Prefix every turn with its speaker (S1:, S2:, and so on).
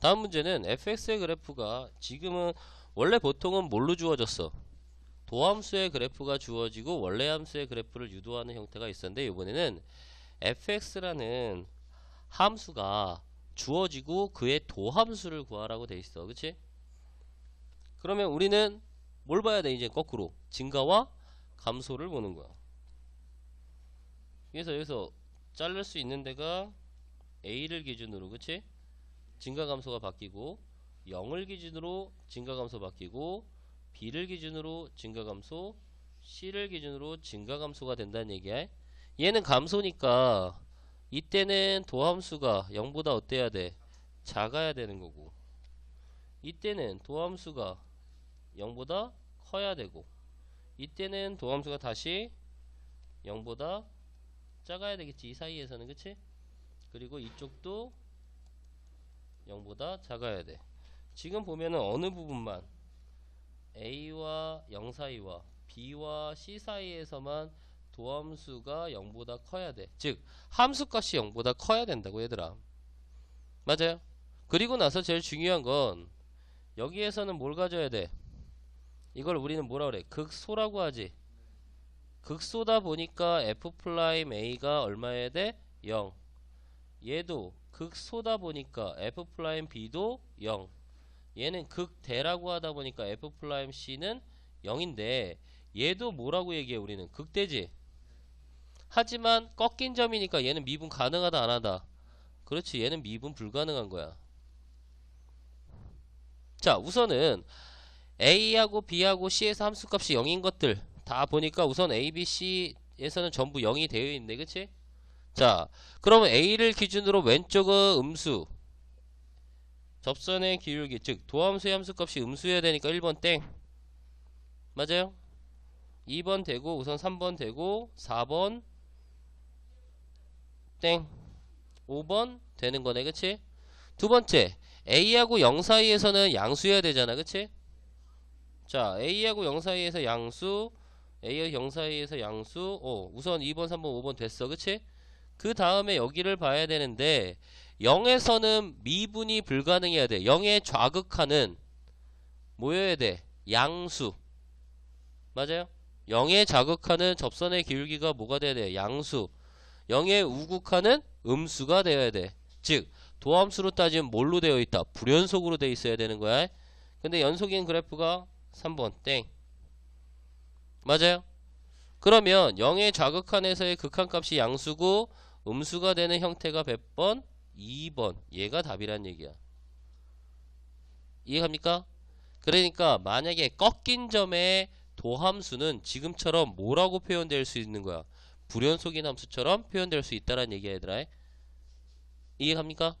S1: 다음 문제는 fx의 그래프가 지금은 원래 보통은 뭘로 주어졌어? 도함수의 그래프가 주어지고 원래 함수의 그래프를 유도하는 형태가 있었는데 이번에는 fx라는 함수가 주어지고 그의 도함수를 구하라고 돼 있어. 그치? 그러면 우리는 뭘 봐야 돼? 이제 거꾸로 증가와 감소를 보는 거야. 그래서 여기서 자를 수 있는 데가 a를 기준으로 그치? 증가 감소가 바뀌고 0을 기준으로 증가 감소 바뀌고 b를 기준으로 증가 감소 c를 기준으로 증가 감소가 된다는 얘기야. 얘는 감소니까 이때는 도함수가 0보다 어때야 돼? 작아야 되는 거고 이때는 도함수가 0보다 커야 되고 이때는 도함수가 다시 0보다 작아야 되겠지 이 사이에서는 그치? 그리고 이쪽도 0보다 작아야 돼 지금 보면은 어느 부분만 A와 0 사이와 B와 C 사이에서만 도함수가 0보다 커야 돼. 즉 함수값이 0보다 커야 된다고 얘들아. 맞아요? 그리고 나서 제일 중요한 건 여기에서는 뭘 가져야 돼? 이걸 우리는 뭐라 그래? 극소라고 하지. 극소다 보니까 f 프라임 a가 얼마여야 돼? 0. 얘도 극소다 보니까 f 프라임 b도 0. 얘는 극대라고 하다 보니까 f 프라임 c는 0인데 얘도 뭐라고 얘기해 우리는 극대지. 하지만 꺾인 점이니까 얘는 미분 가능하다 안 하다. 그렇지 얘는 미분 불가능한 거야. 자 우선은 A하고 B하고 C에서 함수값이 0인 것들 다 보니까 우선 A, B, C에서는 전부 0이 되어 있네 그치? 자 그러면 A를 기준으로 왼쪽은 음수 접선의 기울기 즉 도함수의 함수값이 음수여야 되니까 1번 땡 맞아요? 2번 되고 우선 3번 되고 4번 땡 5번 되는 거네 그치? 두 번째 A하고 0 사이에서는 양수여야 되잖아 그치? 자 A하고 0 사이에서 양수 A하고 0 사이에서 양수 어, 우선 2번 3번 5번 됐어 그치? 그 다음에 여기를 봐야 되는데 0에서는 미분이 불가능해야 돼 0에 좌극하는 뭐여야 돼? 양수 맞아요? 0에 자극하는 접선의 기울기가 뭐가 돼야 돼? 양수 0에 우극하는 음수가 되어야 돼. 즉 도함수로 따지면 뭘로 되어 있다? 불연속으로 되어 있어야 되는 거야. 근데 연속인 그래프가 3번 땡. 맞아요? 그러면 0의 좌극한에서의 극한값이 양수고 음수가 되는 형태가 몇 번? 2번. 얘가 답이란 얘기야. 이해갑니까? 그러니까 만약에 꺾인 점의 도함수는 지금처럼 뭐라고 표현될 수 있는 거야? 불연속인 함수처럼 표현될 수 있다는 얘기야 얘들아 이해갑니까?